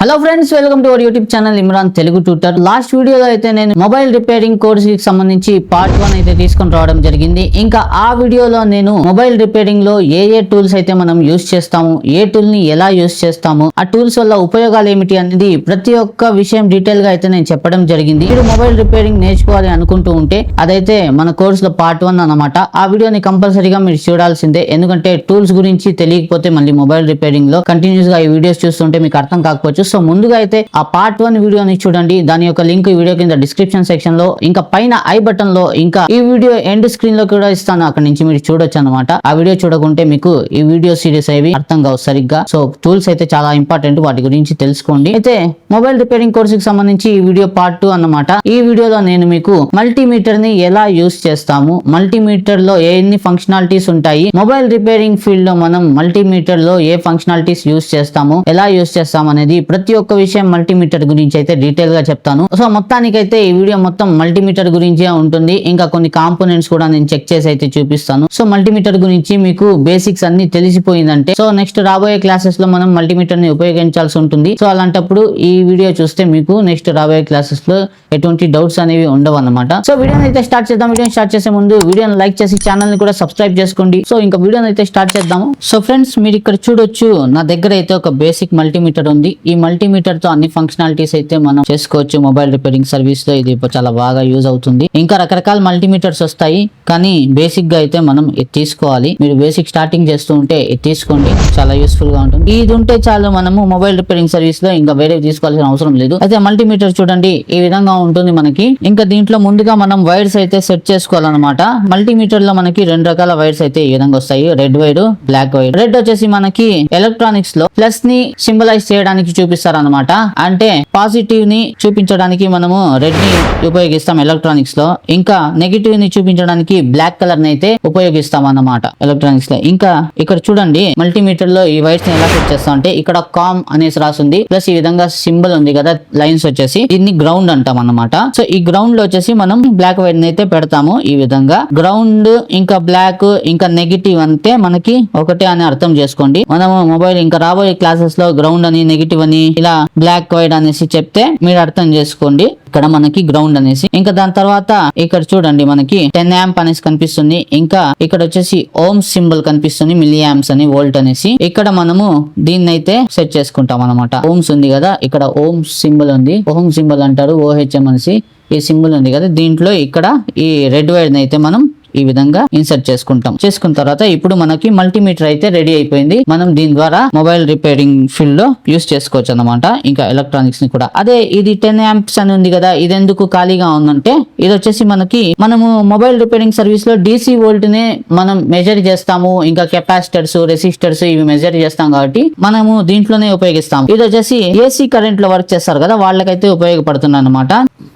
Hello friends welcome to our YouTube channel Imran Telugu tutor last వీడియోలో అయితే నేను mobile repairing కోర్స్కి సంబంధించి part one అయితే తీసుకొని రావడం జరిగింది. ఇంకా ఆ వీడియోలో నేను మొబైల్ రిపేరింగ్లో ఏ ఏ టూల్స్ అయితే మనం యూస్ చేస్తాము ఏ టూల్ని ఎలా యూస్ చేస్తాము ఆ టూల్స్ వల్ల ఉపయోగాలు ఏమిటి అనేది ప్రతి ఒక్క విషయం డీటెయిల్గా అయితే నేను చెప్పడం జరిగింది. మీరు మొబైల్ రిపేరింగ్ నేర్చుకోవాలి అనుకుంటూ ఉంటే అదైతే మన కోర్స్లో పార్ట్ వన్ అన్నమాట. ఆ వీడియోని కంపల్సరీగా మీరు చూడాల్సిందే. ఎందుకంటే టూల్స్ గురించి తెలియకపోతే మళ్ళీ మొబైల్ రిపేరింగ్లో కంటిన్యూస్గా ఈ వీడియోస్ చూస్తుంటే మీకు అర్థం కాకపోవచ్చు. సో ముందుగా అయితే ఆ పార్ట్ వన్ వీడియోని చూడండి. దాని యొక్క లింక్ వీడియో కింద డిస్క్రిప్షన్ సెక్షన్లో ఇంకా పైన ఐ బటన్లో ఇంకా ఈ వీడియో ఎండ్ స్క్రీన్లో కూడా ఇస్తాను. అక్కడ నుంచి మీరు చూడొచ్చు అనమాట ఆ వీడియో చూడకుంటే మీకు ఈ వీడియో సిరీస్ అవి అర్థం కావు సరిగ్గా. సో టూల్స్ అయితే చాలా ఇంపార్టెంట్ వాటి గురించి తెలుసుకోండి. అయితే మొబైల్ రిపేరింగ్ కోర్స్కి సంబంధించి ఈ వీడియో పార్ట్ టూ అన్నమాట. ఈ వీడియోలో నేను మీకు మల్టీమీటర్ని ఎలా యూస్ చేస్తాము మల్టీమీటర్లో ఎన్ని ఫంక్షనాలిటీస్ ఉంటాయి మొబైల్ రిపేరింగ్ ఫీల్డ్లో మనం మల్టీమీటర్లో ఏ ఫంక్షనాలిటీస్ యూస్ చేస్తాము ఎలా యూస్ చేస్తాం అనేది ప్రతి ఒక్క విషయం మల్టీమీటర్ గురించి అయితే డీటెయిల్గా చెప్తాను. సో మొత్తానికైతే ఈ వీడియో మొత్తం మల్టీమీటర్ గురించే ఉంటుంది. ఇంకా కొన్ని కాంపోనెంట్స్ కూడా నేను చెక్ చేసి అయితే చూపిస్తాను. సో మల్టీమీటర్ గురించి మీకు బేసిక్స్ అన్ని తెలిసిపోయిందంటే సో నెక్స్ట్ రాబోయే క్లాసెస్లో మనం మల్టీమీటర్ని ఉపయోగించాల్సి ఉంటుంది. సో అలాంటప్పుడు ఈ వీడియో చూస్తే మీకు నెక్స్ట్ రాబోయే క్లాసెస్లో ఎటువంటి డౌట్స్ అనేవి ఉండవు అనమాట సో వీడియోని అయితే స్టార్ట్ చేద్దాం. వీడియో స్టార్ట్ చేసే ముందు వీడియోని లైక్ చేసి ఛానల్ని కూడా సబ్స్క్రైబ్ చేసుకోండి. సో ఇంకా వీడియోని అయితే స్టార్ట్ చేద్దాము. సో ఫ్రెండ్స్ మీరు ఇక్కడ చూడొచ్చు నా దగ్గర అయితే ఒక బేసిక్ మల్టీమీటర్ ఉంది. ఈ మల్టీమీటర్తో అన్ని ఫంక్షనాలిటీస్ అయితే మనం చేసుకోవచ్చు. మొబైల్ రిపేరింగ్ సర్వీస్లో ఇది చాలా బాగా యూజ్ అవుతుంది. ఇంకా రకరకాల మల్టీమీటర్స్ వస్తాయి. కానీ బేసిక్గా అయితే మనం ఇది తీసుకోవాలి. మీరు బేసిక్ స్టార్టింగ్ చేస్తూ ఉంటే ఇది తీసుకోండి. చాలా యూస్ఫుల్గా ఉంటుంది. ఇది ఉంటే చాలు మనము మొబైల్ రిపేరింగ్ సర్వీస్లో ఇంకా వేరే తీసుకోవాల్సిన అవసరం లేదు. అయితే మల్టీమీటర్ చూడండి. ఈ విధంగా ఉంటుంది మనకి. ఇంకా దీంట్లో ముందుగా మనం వైర్స్ అయితే సెట్ చేసుకోవాలన్నమాట. మల్టీమీటర్లో మనకి రెండు రకాల వైర్స్ అయితే ఈ విధంగా వస్తాయి. Red wire black wire red వచ్చేసి మనకి ఎలక్ట్రానిక్స్లో ప్లస్ని సింబలైజ్ చేయడానికి చూపిస్తుంది. అనమాట అంటే పాజిటివ్ని చూపించడానికి మనము రెడ్ని ఉపయోగిస్తాం ఎలక్ట్రానిక్స్లో. ఇంకా నెగిటివ్ని చూపించడానికి బ్లాక్ కలర్ని అయితే ఉపయోగిస్తాం అన్నమాట ఎలక్ట్రానిక్స్లో. ఇంకా ఇక్కడ చూడండి మల్టీమీటర్లో ఈ వైర్స్ని ఎలా సెట్ చేస్తాం అంటే ఇక్కడ కామ్ అనేసి రాసింది. ప్లస్ ఈ విధంగా సింబల్ ఉంది కదా లైన్స్ వచ్చేసి. దీన్ని గ్రౌండ్ అంటాం అన్నమాట. సో ఈ గ్రౌండ్లో వచ్చేసి మనం బ్లాక్ వైర్ని అయితే పెడతాము ఈ విధంగా. గ్రౌండ్ ఇంకా బ్లాక్ ఇంకా నెగిటివ్ అంటే మనకి ఒకటే అని అర్థం చేసుకోండి. మనము మొబైల్ ఇంకా రాబోయే క్లాసెస్లో గ్రౌండ్ అని నెగిటివ్ అని ఇలా బ్లాక్ వైట్ అనేసి చెప్తే మీరు అర్థం చేసుకోండి. ఇక్కడ మనకి గ్రౌండ్ అనేసి. ఇంకా దాని తర్వాత ఇక్కడ చూడండి మనకి టెన్ యాంప్ అనేసి కనిపిస్తుంది. ఇంకా ఇక్కడ వచ్చేసి ఓమ్ సింబల్ కనిపిస్తుంది మిల్లీ యాంప్స్ అని వోల్ట్ అనేసి. ఇక్కడ మనము దీన్ని అయితే సెట్ చేసుకుంటాం అనమాట ఓమ్స్ ఉంది కదా ఇక్కడ ఓమ్ సింబల్ ఉంది. ఓమ్ సింబల్ అంటారు ఓహెచ్ఎం అనేసి. ఈ సింబల్ ఉంది కదా దీంట్లో ఇక్కడ ఈ రెడ్ వైర్ అయితే మనం ఈ విధంగా ఇన్సర్ట్ చేసుకుంటాం. చేసుకున్న తర్వాత ఇప్పుడు మనకి మల్టీమీటర్ అయితే రెడీ అయిపోయింది. మనం దీని ద్వారా మొబైల్ రిపేరింగ్ ఫీల్డ్లో యూస్ చేసుకోవచ్చు అనమాట ఇంకా ఎలక్ట్రానిక్స్ని కూడా. అదే ఇది టెన్ యాంప్స్ అని ఉంది కదా ఇది ఎందుకు ఖాళీగా ఉందంటే ఇది వచ్చేసి మనకి మనము మొబైల్ రిపేరింగ్ సర్వీస్లో డీసీ వోల్ట్ని మనం మెజర్ చేస్తాము. ఇంకా కెపాసిటర్స్ రెసిస్టర్స్ ఇవి మెజర్ చేస్తాం కాబట్టి మనము దీంట్లోనే ఉపయోగిస్తాం ఇది వచ్చేసి ఏసీ కరెంట్లో వర్క్ చేస్తారు కదా వాళ్ళకైతే ఉపయోగపడుతుంది అనమాట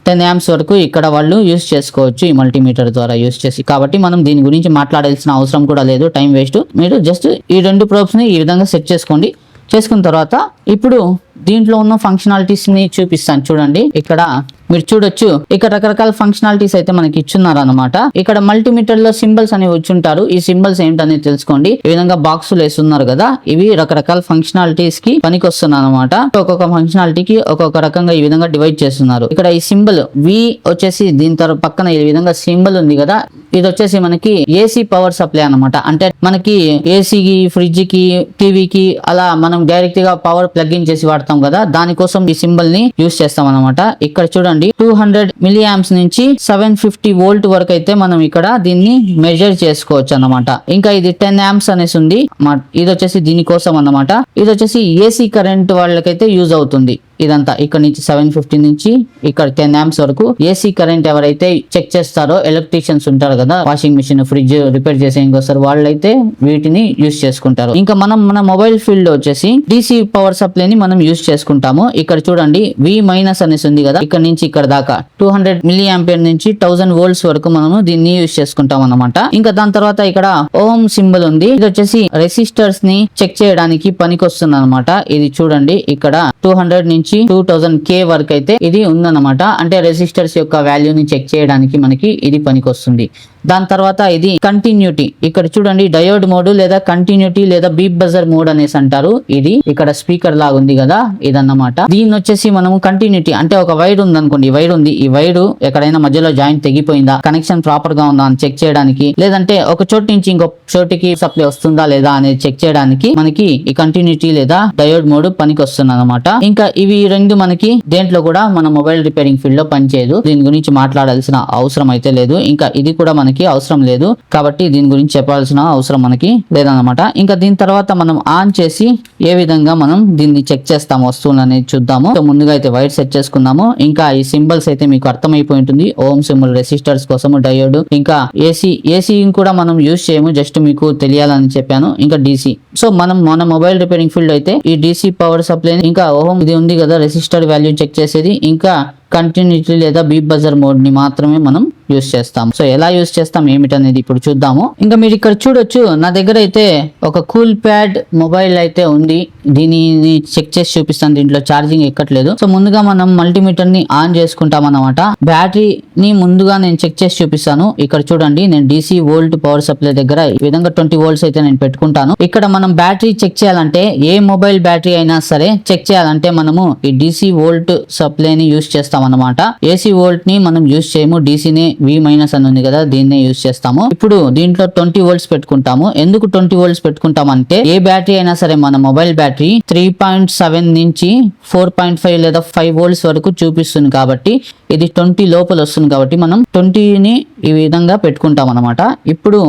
టెన్ యాంప్స్ వరకు ఇక్కడ వాళ్ళు యూస్ చేసుకోవచ్చు ఈ మల్టీమీటర్ ద్వారా యూస్ చేసి. కాబట్టి కాబట్టి మనం దీని గురించి మాట్లాడాల్సిన అవసరం కూడా లేదు టైం వేస్ట్. మీరు జస్ట్ ఈ రెండు probes ని ఈ విధంగా సెట్ చేసుకోండి. చేసుకున్న తర్వాత ఇప్పుడు దీంట్లో ఉన్న ఫంక్షనాలిటీస్ని చూపిస్తాను. చూడండి. ఇక్కడ మీరు చూడొచ్చు. ఇక్కడ రకరకాల ఫంక్షనాలిటీస్ అయితే మనకి ఇచ్చున్నారు అనమాట ఇక్కడ మల్టీమీటర్లో సింబల్స్ అనేవి వచ్చుంటారు. ఈ సింబల్స్ ఏంటనేది తెలుసుకోండి. ఈ విధంగా బాక్సులు వేస్తున్నారు కదా ఇవి రకరకాల ఫంక్షనాలిటీస్కి పనికి వస్తున్నాయి అనమాట ఒక్కొక్క ఫంక్షనాలిటీకి ఒక్కొక్క రకంగా ఈ విధంగా డివైడ్ చేస్తున్నారు. ఇక్కడ ఈ సింబల్ వి వచ్చేసి దీని తర్వాత పక్కన ఈ విధంగా సింబల్ ఉంది కదా ఇది వచ్చేసి మనకి ఏసీ పవర్ సప్లై అన్నమాట. అంటే మనకి ఏసీకి ఫ్రిడ్జ్కి టీవీకి అలా మనం డైరెక్ట్గా పవర్ ప్లగ్ ఇన్ చేసి వాడతాం కదా దానికోసం ఈ సింబల్ని యూస్ చేస్తాం అనమాట ఇక్కడ చూడండి. టూ హండ్రెడ్ మిలీ నుంచి సెవెన్ ఫిఫ్టీ వోల్ట్ వరకు అయితే మనం ఇక్కడ దీన్ని మెజర్ చేసుకోవచ్చు అన్నమాట ఇంకా ఇది టెన్ యాంప్స్ అనేసి ఉంది. ఇది వచ్చేసి దీనికోసం అన్నమాట. ఇది వచ్చేసి ఏసీ కరెంట్ వాళ్ళకైతే యూజ్ అవుతుంది. ఇదంతా ఇక్కడ నుంచి సెవెన్ ఫిఫ్టీ నుంచి ఇక్కడ టెన్ యాంప్స్ వరకు ఏసీ కరెంట్ ఎవరైతే చెక్ చేస్తారో ఎలక్ట్రీషియన్స్ ఉంటారు కదా వాషింగ్ మిషన్ ఫ్రిడ్జ్ రిపేర్ చేసే వస్తారు వాళ్ళైతే వీటిని యూస్ చేసుకుంటారు. ఇంకా మనం మన మొబైల్ ఫీల్డ్ వచ్చేసి డీసీ పవర్ సప్లై ని మనం యూస్ చేసుకుంటాము. ఇక్కడ చూడండి వి మైనస్ అనేసి ఉంది కదా ఇక్కడ నుంచి ఇక్కడ దాకా టూ హండ్రెడ్ మిల్లీ ఆంపియర్ నుంచి థౌసండ్ వోల్ట్స్ వరకు మనము దీన్ని యూస్ చేసుకుంటాం అన్నమాట. ఇంకా దాని తర్వాత ఇక్కడ ఓం సింబల్ ఉంది. ఇది వచ్చేసి రెసిస్టర్స్ని చెక్ చేయడానికి పనికి అనమాట ఇది చూడండి ఇక్కడ టూ హండ్రెడ్ నుంచి టూ థౌసండ్ కే వరకు అయితే ఇది ఉందన్నమాట. అంటే రెసిస్టర్స్ యొక్క వాల్యూని చెక్ చేయడానికి మనకి ఇది పనికొస్తుంది. దాని తర్వాత ఇది కంటిన్యూటీ ఇక్కడ చూడండి డయోడ్ మోడ్ లేదా కంటిన్యూటీ లేదా బీప్ బజర్ మోడ్ అనేసి అంటారు. ఇది ఇక్కడ స్పీకర్ లాగా ఉంది కదా ఇదన్నమాట. దీన్ని వచ్చేసి మనము కంటిన్యూటీ అంటే ఒక వైర్ ఉంది అనుకోండి వైర్ ఉంది. ఈ వైర్ ఎక్కడైనా మధ్యలో జాయింట్ తెగిపోయిందా కనెక్షన్ ప్రాపర్గా ఉందా అని చెక్ చేయడానికి లేదంటే ఒక చోటు నుంచి ఇంకో చోటికి సప్లై వస్తుందా లేదా అనేది చెక్ చేయడానికి మనకి ఈ కంటిన్యూటీ లేదా డయోడ్ మోడ్ పనికి వస్తుంది అనమాట ఇంకా ఇవి రెండు మనకి దేంట్లో కూడా మన మొబైల్ రిపేరింగ్ ఫీల్డ్లో పనిచేయదు. దీని గురించి మాట్లాడాల్సిన అవసరం అయితే లేదు. ఇంకా ఇది కూడా మనకి అవసరం లేదు. కాబట్టి దీని గురించి చెప్పాల్సిన అవసరం మనకి లేదన్నమాట. ఇంకా దీని తర్వాత మనం ఆన్ చేసి ఏ విధంగా మనం దీన్ని చెక్ చేస్తాము వస్తువులు అనేది చూద్దాము ముందుగా అయితే వైర్ సెట్ చేసుకుందాము. ఇంకా ఈ సింబల్స్ అయితే మీకు అర్థమైపోయి ఉంటుంది. ఓం సింబల్ రెసిస్టర్స్ కోసము డయోడ్. ఇంకా ఏసీ ఏసీ కూడా మనం యూజ్ చేయము. జస్ట్ మీకు తెలియాలని చెప్పాను. ఇంకా డీసీ సో మనం మన మొబైల్ రిపేరింగ్ ఫీల్డ్ అయితే ఈ డీసీ పవర్ సప్లై ఇంకా ఓహం ఇది ఉంది కదా రెసిస్టర్ వాల్యూ చెక్ చేసేది. ఇంకా కంటిన్యూటీ లేదా బీప్ బజర్ మోడ్ని మాత్రమే మనం యూస్ చేస్తాం. సో ఎలా యూస్ చేస్తాం ఏమిటనేది ఇప్పుడు చూద్దాము. ఇంకా మీరు ఇక్కడ చూడొచ్చు నా దగ్గర అయితే ఒక కూల్ ప్యాడ్ మొబైల్ అయితే ఉంది. దీనిని చెక్ చేసి చూపిస్తాను దీంట్లో ఛార్జింగ్ ఎక్కట్లేదు. సో ముందుగా మనం మల్టీమీటర్ని ఆన్ చేసుకుంటాం అన్నమాట. బ్యాటరీని ముందుగా నేను చెక్ చేసి చూపిస్తాను. ఇక్కడ చూడండి నేను డిసి వోల్ట్ పవర్ సప్లై దగ్గర ఈ విధంగా ట్వంటీ వోల్ట్స్ అయితే నేను పెట్టుకుంటాను. ఇక్కడ మనం బ్యాటరీ చెక్ చేయాలంటే ఏ మొబైల్ బ్యాటరీ అయినా సరే చెక్ చేయాలంటే మనము ఈ డిసి వోల్ట్ సప్లైని యూస్ చేస్తాం అనమాట ఏసీ వోల్ట్ని మనం యూస్ చేయము. డీసీని వి మైనస్ అని ఉంది కదా దీన్నే యూస్ చేస్తాము. ఇప్పుడు దీంట్లో ట్వంటీ వోల్ట్స్ పెట్టుకుంటాము. ఎందుకు ట్వంటీ వోల్ట్స్ పెట్టుకుంటామంటే ఏ బ్యాటరీ అయినా సరే మన mobile battery three point seven నుంచి ఫోర్ పాయింట్ ఫైవ్ లేదా ఫైవ్ వోల్ట్స్ వరకు చూపిస్తుంది కాబట్టి ఇది ట్వంటీ లోపల వస్తుంది కాబట్టి మనం ట్వంటీని ఈ విధంగా పెట్టుకుంటాం అనమాట ఇప్పుడు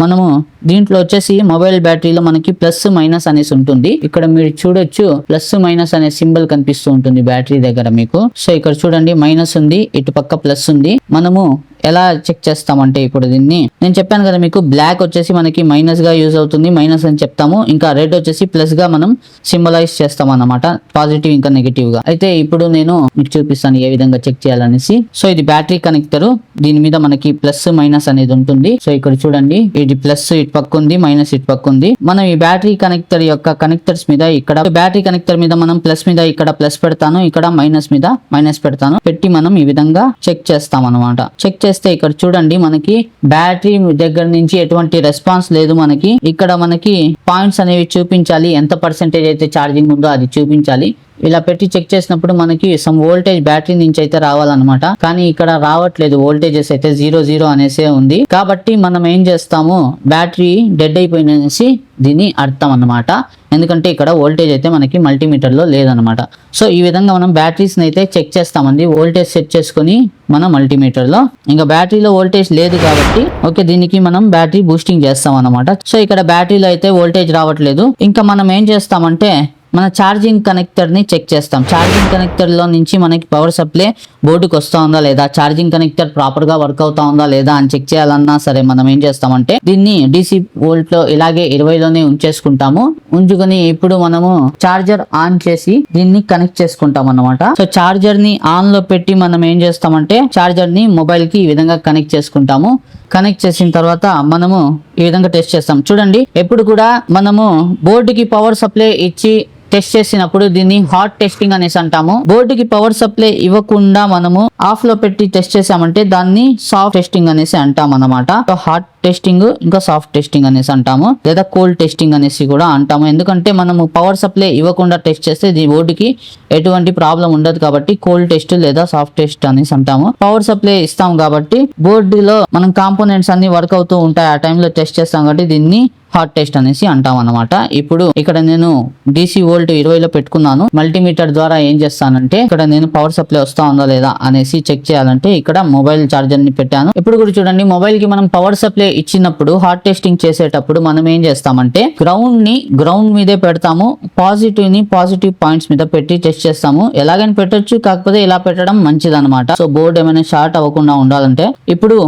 మనము దీంట్లో వచ్చేసి మొబైల్ బ్యాటరీలో మనకి ప్లస్ మైనస్ అనేసి ఉంటుంది. ఇక్కడ మీరు చూడొచ్చు ప్లస్ మైనస్ అనే సింబల్ కనిపిస్తూ ఉంటుంది బ్యాటరీ దగ్గర మీకు. సో ఇక్కడ చూడండి మైనస్ ఉంది ఇటు పక్క ప్లస్ ఉంది. మనము ఎలా చెక్ చేస్తామంటే ఇప్పుడు దీన్ని? నేను చెప్పాను కదా మీకు బ్లాక్ వచ్చేసి మనకి మైనస్గా యూజ్ అవుతుంది మైనస్ అని చెప్తాము. ఇంకా రెడ్ వచ్చేసి ప్లస్గా మనం సింబలైజ్ చేస్తాం అన్నమాట పాజిటివ్ ఇంకా నెగిటివ్గా. అయితే ఇప్పుడు నేను మీకు చూపిస్తాను ఏ విధంగా చెక్ చేయాలనేసి. సో ఇది బ్యాటరీ కనెక్టర్ దీని మీద మనకి ప్లస్ మైనస్ అనేది ఉంటుంది. సో ఇక్కడ చూడండి ఇది ప్లస్ ఇటు పక్క ఉంది మైనస్ ఇటు పక్క ఉంది. మనం ఈ బ్యాటరీ కనెక్టర్ యొక్క కనెక్టర్స్ మీద ఇక్కడ బ్యాటరీ కనెక్టర్ మీద మనం ప్లస్ మీద ఇక్కడ ప్లస్ పెడతాను ఇక్కడ మైనస్ మీద మైనస్ పెడతాను. పెట్టి మనం ఈ విధంగా చెక్ చేస్తాం అనమాట చెక్ చేస్తే ఇక్కడ చూడండి మనకి బ్యాటరీ దగ్గర నుంచి ఎటువంటి రెస్పాన్స్ లేదు మనకి. ఇక్కడ మనకి పాయింట్స్ అనేవి చూపించాలి. ఎంత పర్సెంటేజ్ అయితే ఛార్జింగ్ ఉందో అది చూపించాలి. ఇలా పెట్టి చెక్ చేసినప్పుడు మనకి సమ్ వోల్టేజ్ బ్యాటరీ నుంచి అయితే రావాలన్నమాట. కానీ ఇక్కడ రావట్లేదు. వోల్టేజెస్ అయితే జీరో జీరో అనేసే ఉంది. కాబట్టి మనం ఏం చేస్తాము? బ్యాటరీ డెడ్ అయిపోయిందనేసి దీని అర్థం అన్నమాట. ఎందుకంటే ఇక్కడ వోల్టేజ్ అయితే మనకి మల్టీమీటర్లో లేదనమాట సో ఈ విధంగా మనం బ్యాటరీస్ అయితే చెక్ చేస్తామండి. వోల్టేజ్ సెట్ చేసుకొని మన మల్టీమీటర్లో ఇంకా బ్యాటరీలో వోల్టేజ్ లేదు కాబట్టి ఓకే దీనికి మనం బ్యాటరీ బూస్టింగ్ చేస్తాం అనమాట సో ఇక్కడ బ్యాటరీలో అయితే వోల్టేజ్ రావట్లేదు. ఇంకా మనం ఏం చేస్తామంటే మన ఛార్జింగ్ కనెక్టర్ని చెక్ చేస్తాం. ఛార్జింగ్ కనెక్టర్లో నుంచి మనకి పవర్ సప్లై బోర్డుకి వస్తూ ఉందా లేదా? ఛార్జింగ్ కనెక్టర్ ప్రాపర్గా వర్క్ అవుతా ఉందా లేదా అని చెక్ చేయాలన్నా సరే మనం ఏం చేస్తామంటే దీన్ని డీసీ వోల్ట్లో ఇలాగే ఇరవైలోనే ఉంచేసుకుంటాము. ఉంచుకొని ఇప్పుడు మనము చార్జర్ ఆన్ చేసి దీన్ని కనెక్ట్ చేసుకుంటాం అన్నమాట. సో చార్జర్ని ఆన్లో పెట్టి మనం ఏం చేస్తామంటే చార్జర్ని మొబైల్కి ఈ విధంగా కనెక్ట్ చేసుకుంటాము. కనెక్ట్ చేసిన తర్వాత మనము ఈ విధంగా టెస్ట్ చేస్తాం. చూడండి ఎప్పుడు కూడా మనము బోర్డుకి పవర్ సప్లై ఇచ్చి టెస్ట్ చేసినప్పుడు దీన్ని హాట్ టెస్టింగ్ అనేసి అంటాము. బోర్డుకి పవర్ సప్లై ఇవ్వకుండా మనము ఆఫ్లో పెట్టి టెస్ట్ చేసామంటే దాన్ని సాఫ్ట్ టెస్టింగ్ అనేసి అంటాం అనమాట హాట్ టెస్టింగ్ ఇంకా సాఫ్ట్ టెస్టింగ్ అనేసి అంటాము. లేదా కోల్డ్ టెస్టింగ్ అనేసి కూడా అంటాము. ఎందుకంటే మనము పవర్ సప్లై ఇవ్వకుండా టెస్ట్ చేస్తే ఈ బోర్డుకి ఎటువంటి ప్రాబ్లం ఉండదు కాబట్టి కోల్డ్ టెస్ట్ లేదా సాఫ్ట్ టెస్ట్ అనేసి అంటాము. పవర్ సప్లై ఇస్తాం కాబట్టి బోర్డులో మనం కాంపోనెంట్స్ అన్ని వర్క్ అవుతూ ఉంటాయి. ఆ టైంలో టెస్ట్ చేస్తాం కాబట్టి దీన్ని హాట్ టెస్ట్ అనేసి అంటాం అనమాట ఇప్పుడు ఇక్కడ నేను డీసీ వోల్ట్ ఇరవైలో పెట్టుకున్నాను. మల్టీమీటర్ ద్వారా ఏం చేస్తానంటే ఇక్కడ నేను పవర్ సప్లై వస్తా ఉందా లేదా అనేసి చెక్ చేయాలంటే ఇక్కడ మొబైల్ చార్జర్ని పెట్టాను. ఇప్పుడు కూడా చూడండి మొబైల్కి మనం పవర్ సప్లై ఇచ్చినప్పుడు హాట్ టెస్టింగ్ చేసేటప్పుడు మనం ఏం చేస్తామంటే గ్రౌండ్ని గ్రౌండ్ మీదే పెడతాము. పాజిటివ్ని పాజిటివ్ పాయింట్స్ మీద పెట్టి టెస్ట్ చేస్తాము. ఎలాగైనా పెట్టొచ్చు కాకపోతే ఇలా పెట్టడం మంచిది అనమాట సో బోర్డు ఏమైనా షార్ట్ అవ్వకుండా ఉండాలంటే ఇప్పుడు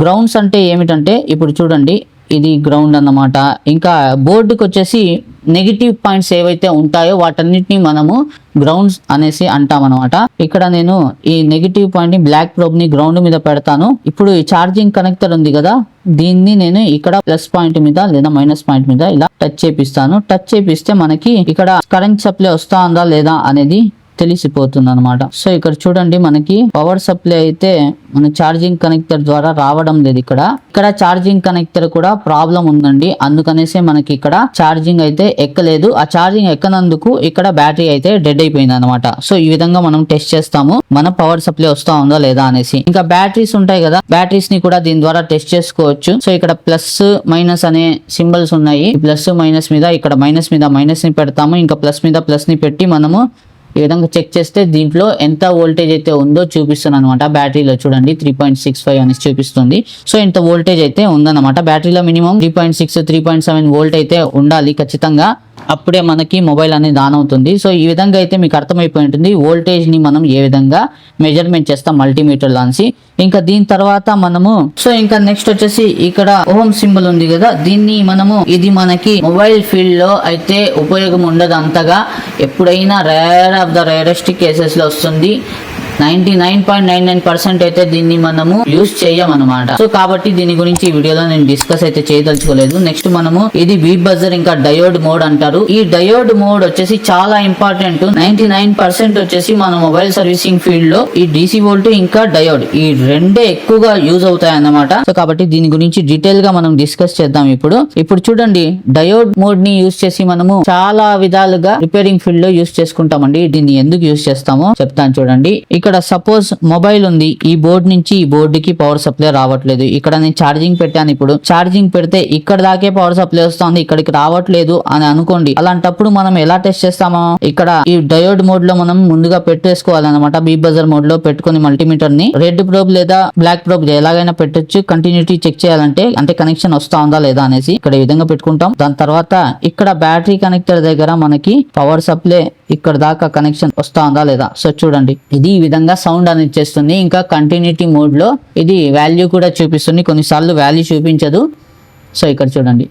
గ్రౌండ్స్ అంటే ఏమిటంటే ఇప్పుడు చూడండి ఇది గ్రౌండ్ అన్నమాట. ఇంకా బోర్డుకి వచ్చేసి నెగిటివ్ పాయింట్స్ ఏవైతే ఉంటాయో వాటన్నిటిని మనము గ్రౌండ్స్ అనేసి అంటాం అనమాట ఇక్కడ నేను ఈ నెగిటివ్ పాయింట్ని బ్లాక్ ప్రోబ్ని గ్రౌండ్ మీద పెడతాను. ఇప్పుడు ఈ ఛార్జింగ్ కనెక్టర్ ఉంది కదా దీన్ని నేను ఇక్కడ ప్లస్ పాయింట్ మీద లేదా మైనస్ పాయింట్ మీద ఇలా టచ్ చేపిస్తాను. టచ్ చేపిస్తే మనకి ఇక్కడ కరెంట్ సప్లై వస్తా ఉందా లేదా అనేది తెలిసిపోతుంది అనమాట సో ఇక్కడ చూడండి మనకి పవర్ సప్లై అయితే మన ఛార్జింగ్ కనెక్టర్ ద్వారా రావడం లేదు ఇక్కడ. ఇక్కడ ఛార్జింగ్ కనెక్టర్ కూడా ప్రాబ్లం ఉందండి. అందుకనేసే మనకి ఇక్కడ ఛార్జింగ్ అయితే ఎక్కలేదు. ఆ ఛార్జింగ్ ఎక్కనందుకు ఇక్కడ బ్యాటరీ అయితే డెడ్ అయిపోయింది అనమాట సో ఈ విధంగా మనం టెస్ట్ చేస్తాము. మన పవర్ సప్లై వస్తా ఉందా లేదా అనేసి. ఇంకా బ్యాటరీస్ ఉంటాయి కదా. బ్యాటరీస్ని కూడా దీని ద్వారా టెస్ట్ చేసుకోవచ్చు. సో ఇక్కడ ప్లస్ మైనస్ అనే సింబల్స్ ఉన్నాయి. ప్లస్ మైనస్ మీద ఇక్కడ మైనస్ మీద మైనస్ని పెడతాము. ఇంకా ప్లస్ మీద ప్లస్ని పెట్టి మనము ఈ విధంగా చెక్ చేస్తే దీంట్లో ఎంత వోల్టేజ్ అయితే ఉందో చూపిస్తుంది అనమాట బ్యాటరీలో చూడండి త్రీ పాయింట్ సిక్స్ ఫైవ్ అనేసి చూపిస్తుంది. సో ఇంత వోల్టేజ్ అయితే ఉందన్నమాట. బ్యాటరీలో minimum three point six three point seven volt అయితే ఉండాలి ఖచ్చితంగా. అప్పుడే మనకి మొబైల్ అనేది ఆన్ అవుతుంది. సో ఈ విధంగా అయితే మీకు అర్థమైపోయి ఉంటుంది వోల్టేజ్ని మనం ఏ విధంగా మెజర్మెంట్ చేస్తాం మల్టీమీటర్ లాంచి ఇంకా దీని తర్వాత మనము సో ఇంకా నెక్స్ట్ వచ్చేసి ఇక్కడ హోమ్ సింబల్ ఉంది కదా. దీన్ని మనము ఇది మనకి మొబైల్ ఫీల్డ్లో అయితే ఉపయోగం ఉండదు అంతగా. ఎప్పుడైనా రేర్ ఆఫ్ ద రేరెస్ట్ కేసెస్లో వస్తుంది. Ninety nine point nine nine percent అయితే దీన్ని మనము యూజ్ చేయమన్నమాట. సో కాబట్టి దీని గురించి ఈ వీడియోలో నేను డిస్కస్ అయితే చేయదలుచుకోలేదు. నెక్స్ట్ మనము ఇది బీ బజర్ ఇంకా డయోడ్ మోడ్ అంటారు. ఈ డయోడ్ మోడ్ వచ్చేసి చాలా ఇంపార్టెంట్. నైన్టీ నైన్ పర్సెంట్ వచ్చేసి మన మొబైల్ సర్వీసింగ్ ఫీల్డ్లో ఈ డీసీ వోల్ట్ ఇంకా డయోడ్ ఈ రెండే ఎక్కువగా యూజ్ అవుతాయి అన్నమాట సో కాబట్టి దీని గురించి డీటెయిల్గా మనం డిస్కస్ చేద్దాం ఇప్పుడు. ఇప్పుడు చూడండి డయోడ్ మోడ్ని యూజ్ చేసి మనము చాలా విధాలుగా రిపేరింగ్ ఫీల్డ్లో యూజ్ చేసుకుంటామండి. దీన్ని ఎందుకు యూజ్ చేస్తామో చెప్తాను చూడండి. ఇక్కడ సపోజ్ మొబైల్ ఉంది ఈ బోర్డ్ నుంచి ఈ బోర్డు కి పవర్ సప్లై రావట్లేదు. ఇక్కడ నేను ఛార్జింగ్ పెట్టాను ఇప్పుడు. ఛార్జింగ్ పెడితే ఇక్కడ దాకే పవర్ సప్లై వస్తుంది ఇక్కడికి రావట్లేదు అని అనుకోండి. అలాంటప్పుడు మనం ఎలా టెస్ట్ చేస్తామో? ఇక్కడ ఈ డయోడ్ మోడ్లో మనం ముందుగా పెట్టేసుకోవాలన్నమాట. బీ బజర్ మోడ్లో పెట్టుకుని మల్టీమీటర్ని. రెడ్ ప్రోబ్ లేదా బ్లాక్ ప్రోబ్ ఎలాగైనా పెట్టొచ్చు. కంటిన్యూటీ చెక్ చేయాలంటే అంటే కనెక్షన్ వస్తా ఉందా లేదా అనేసి ఇక్కడ ఈ విధంగా పెట్టుకుంటాం. దాని తర్వాత ఇక్కడ బ్యాటరీ కనెక్టర్ దగ్గర మనకి పవర్ సప్లై ఇక్కడ దాకా కనెక్షన్ వస్తుందా లేదా? సో చూడండి ఇది ఈ విధంగా సౌండ్ అనేది చేస్తుంది. ఇంకా కంటిన్యూటీ మోడ్లో ఇది వాల్యూ కూడా చూపిస్తుంది. కొన్నిసార్లు వాల్యూ చూపించదు. సో ఇక్కడ చూడండి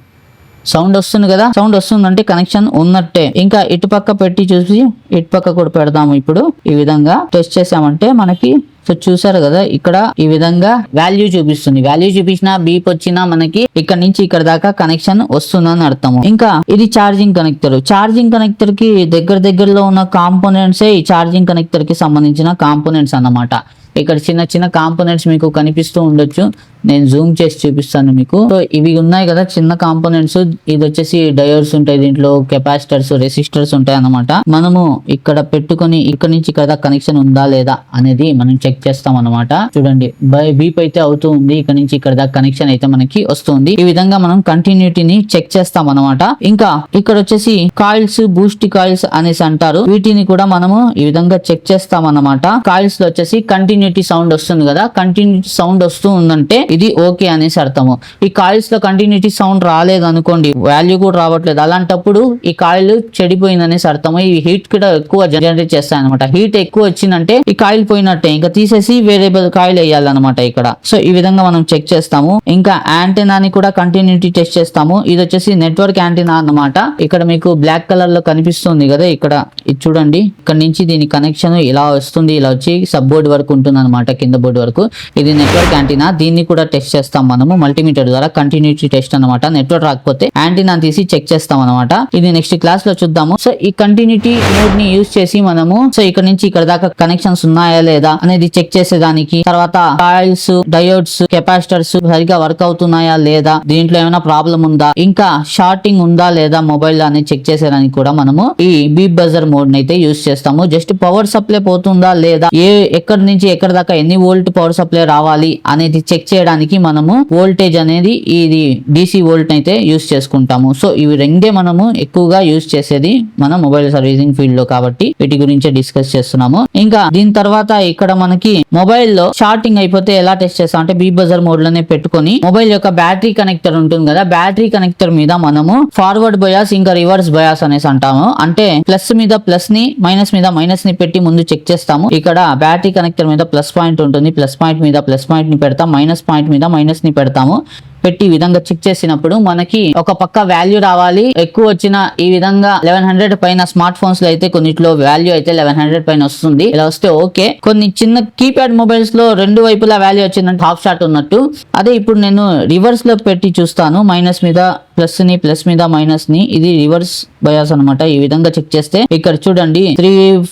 సౌండ్ వస్తుంది కదా? సౌండ్ వస్తుందంటే కనెక్షన్ ఉన్నట్టే. ఇంకా ఇటు పక్క పెట్టి చూసి ఇటు పక్క కూడా పెడదాము ఇప్పుడు. ఈ విధంగా టెస్ట్ చేసామంటే మనకి సో చూసారు కదా ఇక్కడ ఈ విధంగా వాల్యూ చూపిస్తుంది. వాల్యూ చూపించినా బీప్ వచ్చినా మనకి ఇక్కడ నుంచి ఇక్కడ దాకా కనెక్షన్ వస్తుందని అర్థము. ఇంకా ఇది ఛార్జింగ్ కనెక్టర్ ఛార్జింగ్ కనెక్టర్కి దగ్గర దగ్గరలో ఉన్న కాంపోనెంట్స్ ఈ ఛార్జింగ్ కనెక్టర్కి సంబంధించిన కాంపోనెంట్స్ అన్నమాట. ఇక్కడ చిన్న చిన్న కాంపోనెంట్స్ మీకు కనిపిస్తూ ఉండొచ్చు. నేను జూమ్ చేసి చూపిస్తాను మీకు. సో ఇవి ఉన్నాయి కదా చిన్న కాంపోనెంట్స్ ఇది వచ్చేసి డయోడ్స్ ఉంటాయి దీంట్లో కెపాసిటర్స్ రెసిస్టర్స్ ఉంటాయి అన్నమాట మనము ఇక్కడ పెట్టుకొని ఇక్కడ నుంచి ఇక్కడ కనెక్షన్ ఉందా లేదా అనేది మనం చెక్ చేస్తాం అన్నమాట చూడండి బై బీప్ అయితే అవుతూ ఉంది ఇక్కడ నుంచి ఇక్కడ దాకా కనెక్షన్ అయితే మనకి వస్తుంది. ఈ విధంగా మనం కంటిన్యూటీని చెక్ చేస్తాం అన్నమాట ఇంకా ఇక్కడ వచ్చేసి కాయిల్స్ బూస్ట్ కాయిల్స్ అనేసి అంటారు. వీటిని కూడా మనము ఈ విధంగా చెక్ చేస్తాం అన్నమాట కాయిల్స్లో వచ్చేసి కంటిన్యూ కంటిన్యూటీ సౌండ్ వస్తుంది కదా కంటిన్యూటీ సౌండ్ వస్తూ ఉందంటే ఇది ఓకే అనేసి అర్థము. ఈ కాయిల్స్లో కంటిన్యూటీ సౌండ్ రాలేదు అనుకోండి వాల్యూ కూడా రావట్లేదు. అలాంటప్పుడు ఈ కాయిల్ చెడిపోయింది అనేసి అర్థము. ఈ హీట్ కూడా ఎక్కువ జనరేట్ చేస్తాయి అనమాట హీట్ ఎక్కువ వచ్చిందంటే ఈ కాయిల్ పోయినట్టే. ఇంకా తీసేసి వేరే కాయిల్ వేయాలన్నమాట ఇక్కడ. సో ఈ విధంగా మనం చెక్ చేస్తాము. ఇంకా యాంటీనాని కూడా కంటిన్యూటీ టెస్ట్ చేస్తాము. ఇది వచ్చేసి నెట్వర్క్ యాంటీనా అన్నమాట. ఇక్కడ మీకు బ్లాక్ కలర్లో కనిపిస్తుంది కదా ఇక్కడ. ఇది చూడండి. ఇక్కడ నుంచి దీని కనెక్షన్ ఇలా వస్తుంది. ఇలా వచ్చి సబ్ బోర్డ్ వరకు ఉంటుంది. అనమాట కింద బోర్డు వరకు. ఇది నెట్వర్క్ యాంటీనా దీన్ని కూడా టెస్ట్ చేస్తాం మనము. మల్టీమీటర్ ద్వారా కంటిన్యూటీ టెస్ట్ అనమాట నెట్వర్క్ రాకపోతే యాంటీనా తీసి చెక్ చేస్తాం అనమాట ఇది నెక్స్ట్ క్లాస్లో చూద్దాము. సో ఈ కంటిన్యూటీ మోడ్ని యూజ్ చేసి మనము సో ఇక్కడ నుంచి ఇక్కడ దాకా కనెక్షన్స్ ఉన్నాయా లేదా అనేది చెక్ చేసేదానికి తర్వాత కాయిల్స్ డయోడ్స్ కెపాసిటర్స్ సరిగా వర్క్ అవుతున్నాయా లేదా దీంట్లో ఏమైనా ప్రాబ్లం ఉందా ఇంకా షార్టింగ్ ఉందా లేదా మొబైల్ అనేది చెక్ చేసేదానికి కూడా మనము ఈ బీప్ బజర్ మోడ్ నైతే అయితే యూజ్ చేస్తాము. జస్ట్ పవర్ సప్లై పోతుందా లేదా ఏ ఎక్కడి నుంచి ఎక్కడ దాకా ఎన్ని వోల్ట్ పవర్ సప్లై రావాలి అనేది చెక్ చేయడానికి మనము వోల్టేజ్ అనేది ఇది డిసి వోల్ట్ అయితే యూజ్ చేసుకుంటాము. సో ఇవి రెండే మనము ఎక్కువగా యూస్ చేసేది మన మొబైల్ సర్వీసింగ్ ఫీల్డ్లో కాబట్టి వీటి గురించి డిస్కస్ చేస్తున్నాము. ఇంకా దీని తర్వాత ఇక్కడ మనకి మొబైల్లో షార్టింగ్ అయిపోతే ఎలా టెస్ట్ చేస్తాం? అంటే బీ బజర్ మోడ్లోనే పెట్టుకొని మొబైల్ యొక్క బ్యాటరీ కనెక్టర్ ఉంటుంది కదా బ్యాటరీ కనెక్టర్ మీద మనము ఫార్వర్డ్ బయాస్ ఇంకా రివర్స్ బయాస్ అనేసి అంటాము. అంటే ప్లస్ మీద ప్లస్ని మైనస్ మీద మైనస్ని పెట్టి ముందు చెక్ చేస్తాము. ఇక్కడ బ్యాటరీ కనెక్టర్ మీద ప్లస్ పాయింట్ ఉంటుంది. ప్లస్ పాయింట్ మీద ప్లస్ పాయింట్ని పెడతాం. మైనస్ పాయింట్ మీద మైనస్ని పెడతాము. పెట్టి ఈ విధంగా చెక్ చేసినప్పుడు మనకి ఒక పక్క వాల్యూ రావాలి. ఎక్కువ వచ్చిన ఈ విధంగా లెవెన్ హండ్రెడ్ పైన స్మార్ట్ ఫోన్స్లో అయితే కొన్నిట్లో వాల్యూ అయితే లెవెన్ హండ్రెడ్ పైన వస్తుంది. ఇలా వస్తే ఓకే. కొన్ని చిన్న కీప్యాడ్ మొబైల్స్లో రెండు వైపులా వాల్యూ వచ్చిందంటే హాఫ్ షాట్ ఉన్నట్టు. అదే ఇప్పుడు నేను రివర్స్లో పెట్టి చూస్తాను. మైనస్ మీద ప్లస్ని ప్లస్ మీద మైనస్ని. ఇది రివర్స్ బయాస్ అన్నమాట. ఈ విధంగా చెక్ చేస్తే ఇక్కడ చూడండి త్రీ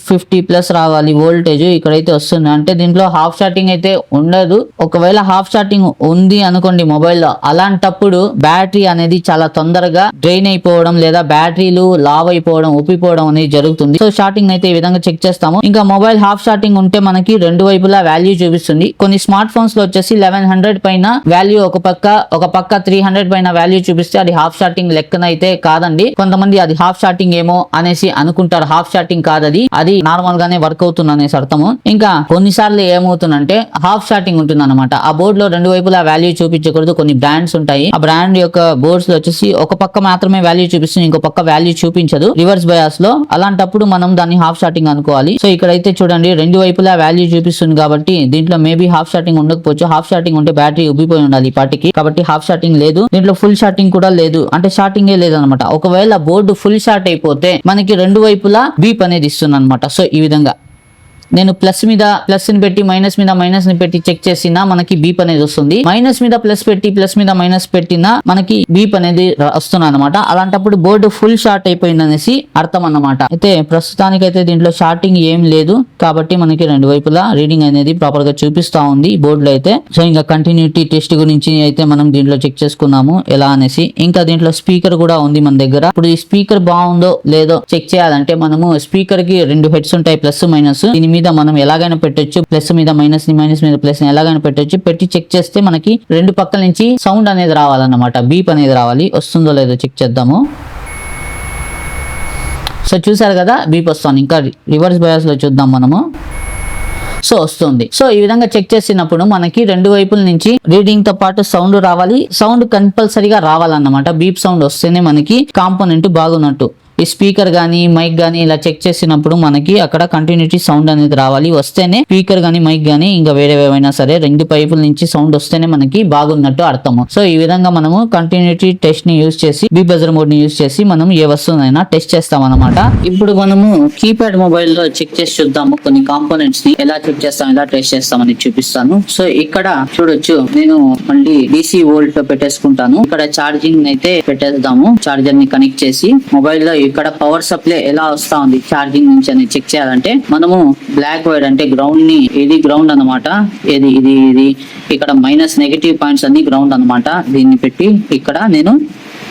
ఫిఫ్టీ ప్లస్ రావాలి వోల్టేజ్ ఇక్కడైతే వస్తుంది. అంటే దీంట్లో హాఫ్ షార్టింగ్ అయితే ఉండదు. ఒకవేళ హాఫ్ షార్టింగ్ ఉంది అనుకోండి మొబైల్లో అలాంటప్పుడు బ్యాటరీ అనేది చాలా తొందరగా డ్రైన్ అయిపోవడం లేదా బ్యాటరీలు లావ్ అయిపోవడం ఉప్పిపోవడం అనేది జరుగుతుంది. సో షార్టింగ్ అయితే ఈ విధంగా చెక్ చేస్తాము. ఇంకా మొబైల్ హాఫ్ షార్టింగ్ ఉంటే మనకి రెండు వైపులా వాల్యూ చూపిస్తుంది. కొన్ని స్మార్ట్ ఫోన్స్లో వచ్చేసి లెవెన్ హండ్రెడ్ పైన వాల్యూ ఒక పక్క ఒక పక్క త్రీ హండ్రెడ్ పైన వాల్యూ చూపిస్తే అది హాఫ్ షార్టింగ్ లెక్కన అయితే కాదండి. కొంతమంది అది హాఫ్ షార్టింగ్ ఏమో అనేసి అనుకుంటారు. హాఫ్ షార్టింగ్ కాదది అది. నార్మల్ గానే వర్క్ అవుతుంది అనేసి అర్థము. ఇంకా కొన్నిసార్లు ఏమవుతుందంటే హాఫ్ షార్టింగ్ ఉంటుంది అనమాట ఆ బోర్డు లో రెండు వైపులా వాల్యూ చూపించకూడదు. కొన్ని బ్రాండ్స్ ఉంటాయి. ఆ బ్రాండ్ యొక్క బోర్డ్స్ వచ్చేసి ఒక పక్క మాత్రమే వాల్యూ చూపిస్తుంది ఇంకో పక్క వాల్యూ చూపించదు. రివర్స్ బయాస్లో అలాంటప్పుడు మనం దాన్ని హాఫ్ షార్టింగ్ అనుకోవాలి. సో ఇక్కడైతే చూడండి రెండు వైపులా వాల్యూ చూపిస్తుంది కాబట్టి దీంట్లో మేబీ హాఫ్ షార్టింగ్ ఉండకపోవచ్చు. హాఫ్ షార్టింగ్ ఉంటే బ్యాటరీ ఉబ్బిపోయి ఉండాలి ఈ పాటికి. కాబట్టి హాఫ్ షార్టింగ్ లేదు. దీంట్లో ఫుల్ షార్టింగ్ కూడా లేదు. అంటే షార్టింగ్ లేదనమాట ఒకవేళ బోర్డు ఫుల్ షార్ట్ అయిపోతే మనకి రెండు వైపులా బీప్ అనేది ఇస్తుంది అనమాట సో ఈ విధంగా. నేను ప్లస్ మీద ప్లస్ని పెట్టి మైనస్ మీద మైనస్ని పెట్టి చెక్ చేసినా మనకి బీప్ అనేది వస్తుంది. మైనస్ మీద ప్లస్ పెట్టి ప్లస్ మీద మైనస్ పెట్టినా మనకి బీప్ అనేది వస్తుంది అనమాట అలాంటప్పుడు బోర్డు ఫుల్ షార్ట్ అయిపోయింది అనేసి అర్థం అన్నమాట. అయితే ప్రస్తుతానికైతే దీంట్లో షార్టింగ్ ఏం లేదు. కాబట్టి మనకి రెండు వైపులా రీడింగ్ అనేది ప్రాపర్గా చూపిస్తా ఉంది బోర్డులో అయితే. సో ఇంకా కంటిన్యూటీ టెస్ట్ గురించి అయితే మనం దీంట్లో చెక్ చేసుకున్నాము. ఎలా అనేసి. ఇంకా దీంట్లో స్పీకర్ కూడా ఉంది మన దగ్గర. ఇప్పుడు ఈ స్పీకర్ బాగుందో లేదో చెక్ చేయాలంటే మనము స్పీకర్కి రెండు హెడ్స్ ఉంటాయి ప్లస్ మైనస్ దీని మీద మనం ఎలాగైనా పెట్టొచ్చు. ప్లస్ మీద మైనస్ని మైనస్ మీద ప్లస్ని ఎలాగైనా పెట్టొచ్చు. పెట్టి చెక్ చేస్తే మనకి రెండు పక్కల నుంచి సౌండ్ అనేది రావాలన్నమాట. బీప్ అనేది రావాలి. వస్తుందో లేదో చెక్ చేద్దాము. సో చూసారు కదా బీప్ వస్తుంది. ఇంకా రివర్స్ బయాస్లో చూద్దాం మనము. సో వస్తుంది. సో ఈ విధంగా చెక్ చేసినప్పుడు మనకి రెండు వైపుల నుంచి రీడింగ్తో పాటు సౌండ్ రావాలి. సౌండ్ కంపల్సరీగా రావాలన్నమాట. బీప్ సౌండ్ వస్తేనే మనకి కాంపోనెంట్ బాగున్నట్టు. ఈ స్పీకర్ కానీ మైక్ కానీ ఇలా చెక్ చేసినప్పుడు మనకి అక్కడ కంటిన్యూటీ సౌండ్ అనేది రావాలి. వస్తేనే స్పీకర్ కానీ మైక్ కానీ ఇంకా వేరే ఏవైనా సరే రెండు పైపుల నుంచి సౌండ్ వస్తేనే మనకి బాగున్నట్టు అర్థము. సో ఈ విధంగా మనము కంటిన్యూటీ టెస్ట్ని యూజ్ చేసి బీ బజర్ మోడ్ని యూజ్ చేసి మనం ఏ వస్తువునైనా టెస్ట్ చేస్తాం అనమాట ఇప్పుడు మనము కీప్యాడ్ మొబైల్లో చెక్ చేసి చూద్దాము. కొన్ని కాంపోనెంట్స్ని ఎలా చెక్ చేస్తాం ఎలా టెస్ట్ చేస్తామని చూపిస్తాను. సో ఇక్కడ చూడొచ్చు నేను మళ్ళీ డిసి వోల్ట్ పెట్టేసుకుంటాను. ఇక్కడ ఛార్జింగ్ అయితే పెట్టేద్దాము. చార్జర్ని కనెక్ట్ చేసి మొబైల్లో ఇక్కడ పవర్ సప్లై ఎలా వస్తా ఉంది? ఛార్జింగ్ నుంచి అని చెక్ చేయాలంటే మనము బ్లాక్ వైర్ అంటే గ్రౌండ్ని ఇది గ్రౌండ్ అన్నమాట. ఇది ఇది ఇది. ఇక్కడ మైనస్ నెగటివ్ పాయింట్స్ అన్ని గ్రౌండ్ అన్నమాట. దీన్ని పెట్టి ఇక్కడ నేను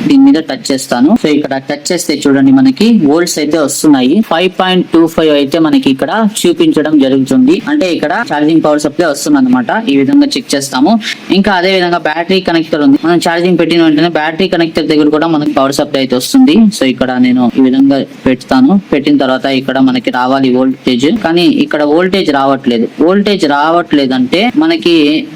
దీని మీద టచ్ చేస్తాను. సో ఇక్కడ టచ్ చేస్తే చూడండి మనకి వోల్ట్స్ అయితే వస్తున్నాయి. ఫైవ్ పాయింట్ టూ ఫైవ్ అయితే మనకి ఇక్కడ చూపించడం జరుగుతుంది. అంటే ఇక్కడ ఛార్జింగ్ పవర్ సప్లై వస్తుంది అనమాట ఈ విధంగా చెక్ చేస్తాము. ఇంకా అదే విధంగా బ్యాటరీ కనెక్టర్ ఉంది. మనం ఛార్జింగ్ పెట్టిన వెంటనే బ్యాటరీ కనెక్టర్ దగ్గర కూడా మనకి పవర్ సప్లై అయితే వస్తుంది. సో ఇక్కడ నేను ఈ విధంగా పెడతాను. పెట్టిన తర్వాత ఇక్కడ మనకి రావాలి వోల్టేజ్ కానీ ఇక్కడ వోల్టేజ్ రావట్లేదు. వోల్టేజ్ రావట్లేదు అంటే మనకి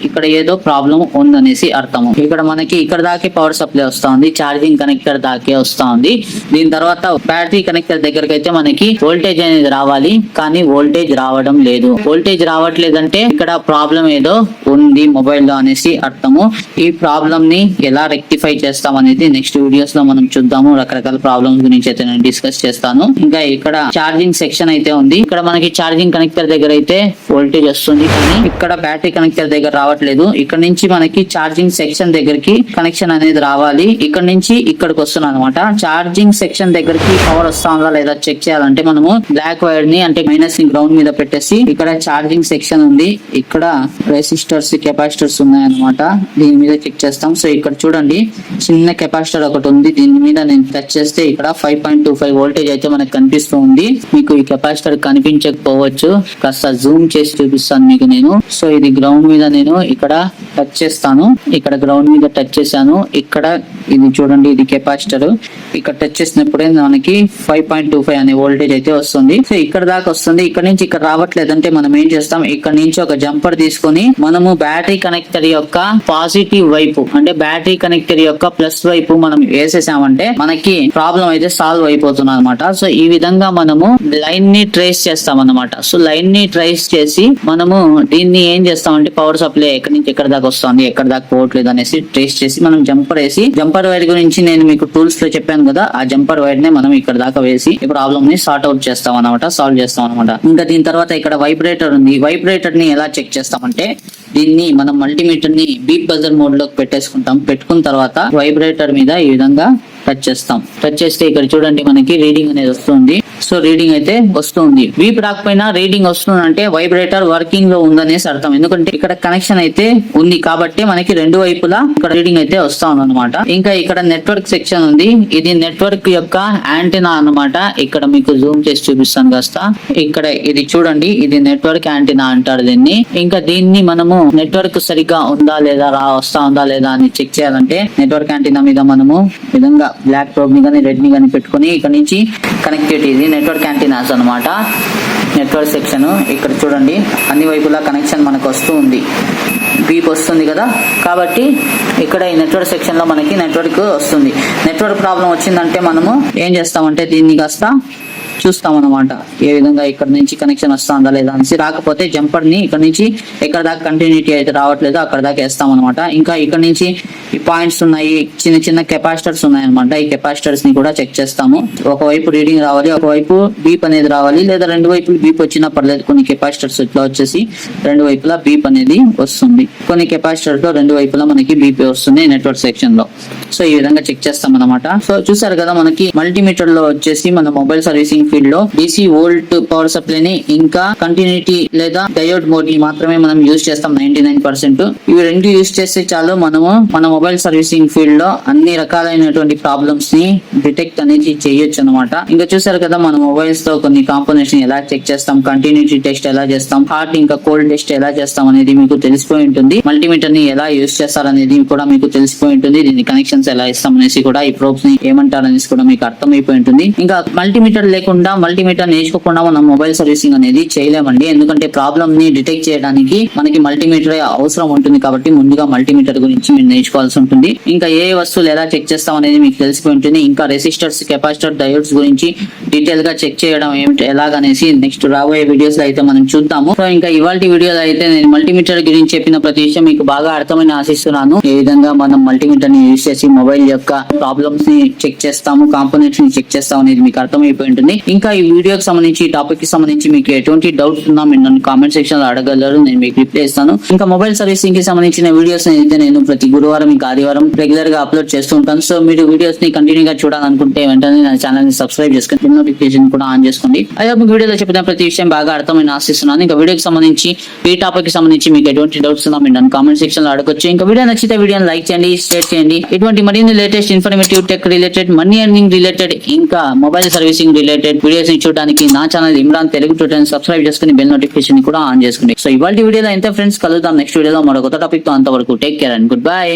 ఇక్కడ ఏదో ప్రాబ్లం ఉందనేసి అర్థము. ఇక్కడ మనకి ఇక్కడ దాకే పవర్ సప్లై వస్తుంది. ఛార్జింగ్ కనెక్టర్ దాకే వస్తా ఉంది దీని తర్వాత బ్యాటరీ కనెక్టర్ దగ్గరకు అయితే మనకి వోల్టేజ్ అనేది రావాలి. కానీ వోల్టేజ్ రావడం లేదు. వోల్టేజ్ రావట్లేదంటే ఇక్కడ ప్రాబ్లం ఏదో ఉంది మొబైల్లో అనేసి అర్థము. ఈ ప్రాబ్లం ని ఎలా రెక్టిఫై చేస్తాం అనేది నెక్స్ట్ వీడియోస్లో మనం చూద్దాము. రకరకాల ప్రాబ్లమ్స్ గురించి అయితే నేను డిస్కస్ చేస్తాను. ఇంకా ఇక్కడ ఛార్జింగ్ సెక్షన్ అయితే ఉంది. ఇక్కడ మనకి ఛార్జింగ్ కనెక్టర్ దగ్గర అయితే వోల్టేజ్ వస్తుంది. కానీ ఇక్కడ బ్యాటరీ కనెక్టర్ దగ్గర రావట్లేదు. ఇక్కడ నుంచి మనకి ఛార్జింగ్ సెక్షన్ దగ్గరికి కనెక్షన్ అనేది రావాలి. ఇక్కడ నుంచి ఇక్కడికి వస్తున్నాం అనమాట ఛార్జింగ్ సెక్షన్ దగ్గరికి పవర్ వస్తుందా లేదా చెక్ చేయాలంటే మనము బ్లాక్ వైర్ని అంటే మైనస్ని గ్రౌండ్ మీద పెట్టేసి ఇక్కడ ఛార్జింగ్ సెక్షన్ ఉంది. ఇక్కడ రెసిస్టర్స్ కెపాసిటర్స్ ఉన్నాయన్నమాట. దీని మీద చెక్ చేస్తాం. సో ఇక్కడ చూడండి చిన్న కెపాసిటర్ ఒకటి ఉంది. దీని మీద నేను టచ్ చేస్తే ఇక్కడ five point two five voltage అయితే మనకు కనిపిస్తూ ఉంది. మీకు ఈ కెపాసిటర్ కనిపించకపోవచ్చు. కాస్త జూమ్ చేసి చూపిస్తాను మీకు నేను. సో ఇది గ్రౌండ్ మీద నేను ఇక్కడ టచ్ చేస్తాను. ఇక్కడ గ్రౌండ్ మీద టచ్ చేశాను. ఇక్కడ ఇది చూడండి ఇది కెపాసిటర్. ఇక్కడ టచ్ చేసినప్పుడే మనకి ఫైవ్ పాయింట్ టూ ఫైవ్ అనే వోల్టేజ్ అయితే వస్తుంది. సో ఇక్కడ దాకా వస్తుంది. ఇక్కడ నుంచి ఇక్కడ రావట్లేదంటే మనం ఏం చేస్తాం? ఇక్కడ నుంచి ఒక జంపర్ తీసుకొని మనము బ్యాటరీ కనెక్టర్ యొక్క పాజిటివ్ వైపు అంటే బ్యాటరీ కనెక్టర్ యొక్క ప్లస్ వైపు మనం వేసేసామంటే మనకి ప్రాబ్లం అయితే సాల్వ్ అయిపోతుంది అనమాట సో ఈ విధంగా మనము లైన్ని ట్రేస్ చేస్తాం అనమాట సో లైన్ని ట్రేస్ చేసి మనము దీన్ని ఏం చేస్తామంటే పవర్ సప్లై ఎక్కడి నుంచి ఎక్కడ దాకా వస్తుంది ఎక్కడ దాకా పోవట్లేదు అనేసి ట్రేస్ చేసి మనం జంపర్ వేసి జంపర్ జంపర్ వైర్ గురించి నేను మీకు టూల్స్లో చెప్పాను కదా ఆ జంపర్ వైర్ నే మనం ఇక్కడ దాకా వేసి ఈ ప్రాబ్లమ్ని సార్ట్ అవుట్ చేస్తాం అనమాట సాల్వ్ చేస్తాం అనమాట ఇంకా దీని తర్వాత ఇక్కడ వైబ్రేటర్ ఉంది. వైబ్రేటర్ని ఎలా చెక్ చేస్తామంటే దీన్ని మనం మల్టీమీటర్ని బీట్ బజర్ మోడ్లోకి పెట్టేసుకుంటాం. పెట్టుకున్న తర్వాత వైబ్రేటర్ మీద ఈ విధంగా టచ్ చేస్తాం. టచ్ చేస్తే ఇక్కడ చూడండి మనకి రీడింగ్ అనేది వస్తుంది. సో రీడింగ్ అయితే వస్తుంది. వీప్ రాకపోయినా రీడింగ్ వస్తుంది అంటే వైబ్రేటర్ వర్కింగ్లో ఉందనేసి అర్థం. ఎందుకంటే ఇక్కడ కనెక్షన్ అయితే ఉంది కాబట్టి మనకి రెండు వైపులా ఇక్కడ రీడింగ్ అయితే వస్తా ఉందన్నమాట ఇంకా ఇక్కడ నెట్వర్క్ సెక్షన్ ఉంది. ఇది నెట్వర్క్ యొక్క యాంటీనా అన్నమాట. ఇక్కడ మీకు జూమ్ చేసి చూపిస్తాను కాస్త. ఇక్కడ ఇది చూడండి. ఇది నెట్వర్క్ యాంటీనా అంటారు దీన్ని. ఇంకా దీన్ని మనము నెట్వర్క్ సరిగ్గా ఉందా లేదా రా వస్తా ఉందా లేదా అని చెక్ చేయాలంటే నెట్వర్క్ యాంటీనా మీద మనము విధంగా ల్యాప్టాప్ని ని కానీ రెడ్మీ కానీ పెట్టుకొని ఇక్కడ నుంచి కనెక్టివిటీ ఇది నెట్వర్క్ యాంటీనాస్ అన్నమాట. నెట్వర్క్ సెక్షన్ ఇక్కడ చూడండి. అన్ని వైపులా కనెక్షన్ మనకు వస్తూ ఉంది. బీప్ వస్తుంది కదా. కాబట్టి ఇక్కడ ఈ నెట్వర్క్ సెక్షన్లో మనకి నెట్వర్క్ వస్తుంది. నెట్వర్క్ ప్రాబ్లం వచ్చిందంటే మనము ఏం చేస్తామంటే దీన్ని కాస్త చూస్తాం అనమాట ఏ విధంగా ఇక్కడ నుంచి కనెక్షన్ వస్తుందా లేదా అనేసి. రాకపోతే జంపర్ని ఇక్కడ నుంచి ఎక్కడ దాకా కంటిన్యూటీ అయితే రావట్లేదో అక్కడ దాకా వేస్తాం అనమాట ఇంకా ఇక్కడ నుంచి ఈ పాయింట్స్ ఉన్నాయి చిన్న చిన్న కెపాసిటర్స్ ఉన్నాయి అనమాట ఈ కెపాసిటర్స్ని కూడా చెక్ చేస్తాము. ఒకవైపు రీడింగ్ రావాలి ఒకవైపు బీప్ అనేది రావాలి లేదా రెండు వైపులు బీప్ వచ్చినా పర్లేదు. కొన్ని కెపాసిటర్స్ ఇట్లా వచ్చేసి రెండు వైపులా బీప్ అనేది వస్తుంది. కొన్ని కెపాసిటర్లో రెండు వైపులా మనకి బీపీ వస్తుంది నెట్వర్క్ సెక్షన్లో. సో ఈ విధంగా చెక్ చేస్తాం అనమాట సో చూసారు కదా మనకి మల్టీమీటర్లో వచ్చేసి మన మొబైల్ సర్వీసింగ్ ఫీల్డ్లో డిసి వోల్ట్ పవర్ సప్లై ని ఇంకా కంటిన్యూటీ లేదా డయోడ్ మోడ్ని మాత్రమే మనం యూజ్ చేస్తాం నైన్టీ నైన్ పర్సెంట్ ఇవి రెండు యూజ్ చేస్తే చాలు మనము మన మొబైల్ సర్వీసింగ్ ఫీల్డ్లో అన్ని రకాలైనటువంటి ప్రాబ్లమ్స్ని డిటెక్ట్ అనేది చేయొచ్చు అనమాట ఇంకా చూసారు కదా మన మొబైల్స్తో కొన్ని కాంపోనెంట్స్ని ఎలా చెక్ చేస్తాం కంటిన్యూటీ టెస్ట్ ఎలా చేస్తాం హార్ట్ ఇంకా కోల్డ్ టెస్ట్ ఎలా చేస్తాం అనేది మీకు తెలిసిపోయి ఉంటుంది. మల్టీమీటర్ని ఎలా యూజ్ చేస్తారనేది కూడా మీకు తెలిసిపోయి ఉంటుంది. దీని కనెక్షన్స్ ఎలా ఇస్తాం అనేసి కూడా ఈ ప్రోబ్స్ని ఏమంటారు అనేసి కూడా మీకు అర్థమైపోయి ఉంటుంది. ఇంకా మల్టీమీటర్ లేకుండా మల్టీమీటర్ నేర్చుకోకుండా మనం మొబైల్ సర్వీసింగ్ అనేది చేయలేమండి. ఎందుకంటే ప్రాబ్లమ్ని డిటెక్ట్ చేయడానికి మనకి మల్టీమీటర్ అవసరం ఉంటుంది కాబట్టి ముందుగా మల్టీమీటర్ గురించి మీరు నేర్చుకోవాల్సి ఉంటుంది. ఇంకా ఏ వస్తువులు ఎలా చెక్ చేస్తాం అనేది మీకు తెలిసిపోయి ఉంటుంది. ఇంకా రెసిస్టర్స్ కెపాసిటర్ డయోడ్స్ గురించి డీటెయిల్గా చెక్ చేయడం ఏమిటి ఎలాగనేసి నెక్స్ట్ రాబోయే వీడియోస్లో అయితే మనం చూద్దాము. సో ఇంకా ఇవాళ వీడియోలో అయితే నేను మల్టీమీటర్ గురించి చెప్పిన ప్రతి విషయం మీకు బాగా అర్థమని ఆశిస్తున్నాను. ఏ విధంగా మనం మల్టీమీటర్ని యూజ్ చేసి మొబైల్ యొక్క ప్రాబ్లమ్స్ని చెక్ చేస్తాము కాంపోనెంట్స్ని చెక్ చేస్తాం అనేది మీకు అర్థమైపోయి ఉంటుంది. ఇంకా ఈ వీడియోకి సంబంధించి ఈ టాపిక్కి సంబంధించి మీకు ఎటువంటి డౌట్ ఉన్నా మీరు నన్ను కామెంట్ సెక్షన్లో అడగలరు నేను మీకు రిప్లై ఇస్తాను. ఇంకా మొబైల్ సర్వీసింగ్కి సంబంధించిన వీడియోస్ అయితే నేను ప్రతి గురువారం ఇంకా ఆదివారం రెగ్యులర్గా అప్లోడ్ చేస్తూ ఉంటాను. సో మీరు వీడియోస్ని కంటిన్యూ గా చూడాలనుకుంటే వెంటనే నా ఛానల్ని సబ్స్క్రైబ్ చేసుకుని నోటిఫికేషన్ కూడా ఆన్ చేసుకోండి. అదే మీకు వీడియోలో చెప్పిన ప్రతి విషయం బాగా అర్థమైన ఆశిస్తున్నాను. ఇంకా వీడియోకి సంబంధించి ఈ టాపిక్కి సంబంధించి మీకు ఎటువంటి డౌట్స్ ఉన్నా మీరు నన్ను కామెంట్ సెక్షన్లో అడగొచ్చు. ఇంకా వీడియో నచ్చితే వీడియోని లైక్ చేయండి షేర్ చేయండి. ఇటువంటి మరిన్ని latest informative tech related money earning related ఇంకా మొబైల్ సర్వీసింగ్ రిలేటెడ్ వీడియోస్ని చూడడానికి నా channel Imran Telugu tutor subscribe చేసుకుని బెల్ నోటిఫికేషన్ కూడా ఆన్ చేసుకోండి సో ఇవాళ వీడియోలో ఎంత ఫ్రెండ్స్ కలుద్దాం. నెక్స్ట్ వీడియోలో మరో కొత్త టాపిక్తో అంతవరకు take care and good bye